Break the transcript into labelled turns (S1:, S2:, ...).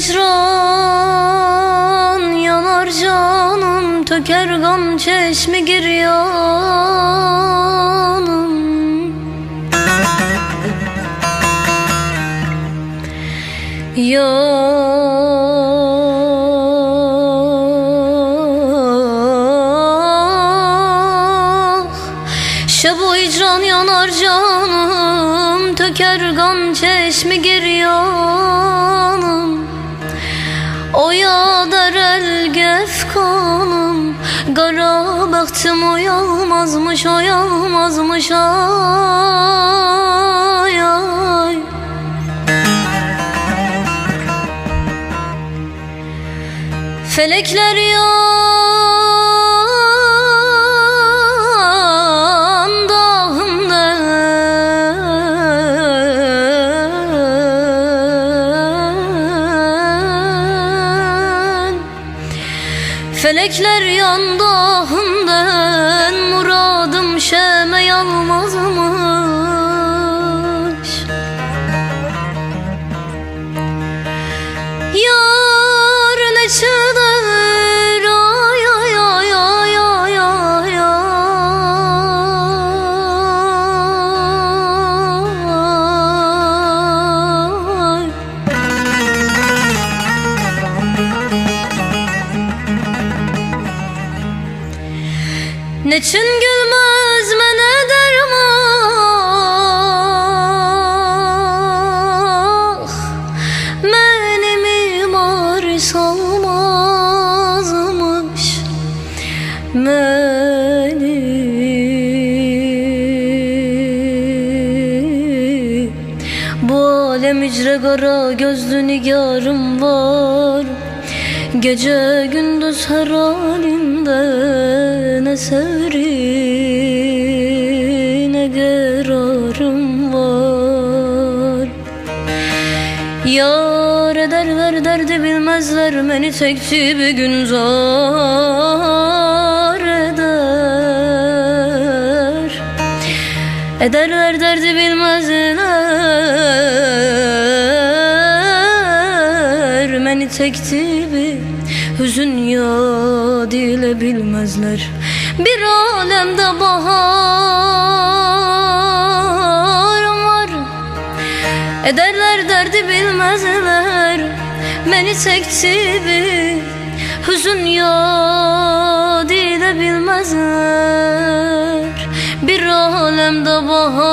S1: hicran Yanar canım Töker gam çeşmi gir yanım. Yok. Şebu hicran yanar canım Töker gam çeşmi gir yanım. Oya der el gefkanım Kara baktım oyalmazmış oyalmazmış ay ay. Felekler yandağımdan Felekler yandağımdan Muradım şeme yalmazmış Neçin gülmez mene derman. Benim imar salmazmış Beni Bu alem icre kara gözlü nigarım var Gece gündüz her halimde ne sevri ne kararım var. Yar ederler derdi bilmezler beni tekçi bir gün zar eder. Ederler derdi bilmezler Beni tekti bir hüzün ya dile bilmezler. Bir alemde bahar var. Ederler derdi bilmezler. Beni tekti bir hüzün ya dile bilmezler. Bir alemde bahar